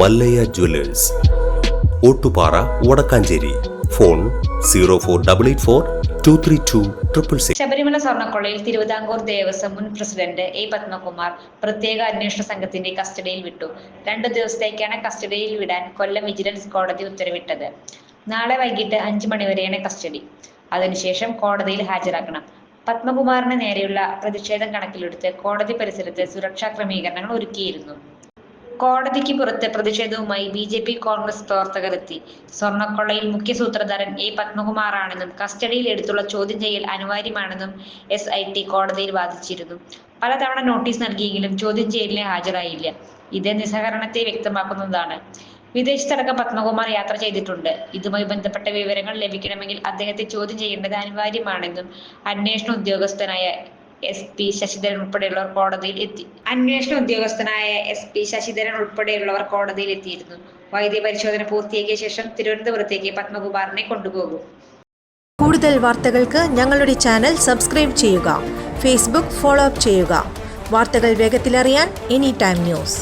Mallayya jewellers. Ottupara Vadakkanchery. Phone zero four double eight four two three two triple six. Sabarimala സ്വർണക്കൊള്ളയിൽ Thiruvithamkoor Devaswom മുൻ president A Padmakumar പ്രത്യേക അന്വേഷണ സംഘത്തിന്റെ കസ്റ്റഡിയിൽ വിട്ടു. രണ്ടു ദിവസത്തേക്കാണ് കസ്റ്റഡിയിൽ വിടാൻ കൊല്ലം വിജിലൻസ് കോടതി ഉത്തരവിട്ടത്. നാളെ വൈകിട്ട് അഞ്ചു മണിവരെയാണ് കസ്റ്റഡി. അതിനുശേഷം കോടതിയിൽ ഹാജരാക്കണം. പത്മകുമാറിന് നേരെയുള്ള പ്രതിഷേധം കണക്കിലെടുത്ത് കോടതി പരിസരത്ത് സുരക്ഷാ ക്രമീകരണങ്ങൾ ഒരുക്കിയിരുന്നു. കോടതിക്ക് പുറത്ത് പ്രതിഷേധവുമായി ബി ജെ പി കോൺഗ്രസ് പ്രവർത്തകർ എത്തി സ്വർണക്കൊള്ളയിൽ മുഖ്യ സൂത്രധാരൻ എ പത്മകുമാറാണെന്നും കസ്റ്റഡിയിൽ എടുത്തുള്ള ചോദ്യം ചെയ്യൽ അനിവാര്യമാണെന്നും എസ് ഐ ടി കോടതിയിൽ വാദിച്ചിരുന്നു. പലതവണ നോട്ടീസ് നൽകിയെങ്കിലും ചോദ്യം ചെയ്യലിന് ഹാജരായില്ല. ഇത് നിസ്സഹകരണത്തെ വ്യക്തമാക്കുന്നതാണ്. വിദേശത്തടക്കം പത്മകുമാർ യാത്ര ചെയ്തിട്ടുണ്ട്. ഇതുമായി ബന്ധപ്പെട്ട വിവരങ്ങൾ ലഭിക്കണമെങ്കിൽ അദ്ദേഹത്തെ ചോദ്യം ചെയ്യേണ്ടത് അനിവാര്യമാണെന്നും അന്വേഷണ ഉദ്യോഗസ്ഥനായ എസ് പി ശശിധരൻ ഉൾപ്പെടെയുള്ളവർ കോടതിയിൽ എത്തി. അന്വേഷണ ഉദ്യോഗസ്ഥനായ എസ് പി ശശിധരൻ ഉൾപ്പെടെയുള്ളവർ കോടതിയിൽ എത്തിയിരുന്നു. വൈദ്യ പരിശോധന പൂർത്തിയാക്കിയ ശേഷം തിരുവനന്തപുരത്തേക്ക് പത്മകുമാറിനെ കൊണ്ടുപോകും. കൂടുതൽ വാർത്തകൾക്ക് ഞങ്ങളുടെ ചാനൽ സബ്സ്ക്രൈബ് ചെയ്യുക. ഫേസ്ബുക്ക് ഫോളോ അപ്പ് ചെയ്യുക. വാർത്തകൾ വേഗത്തിലറിയാൻ എനി ടൈം ന്യൂസ്.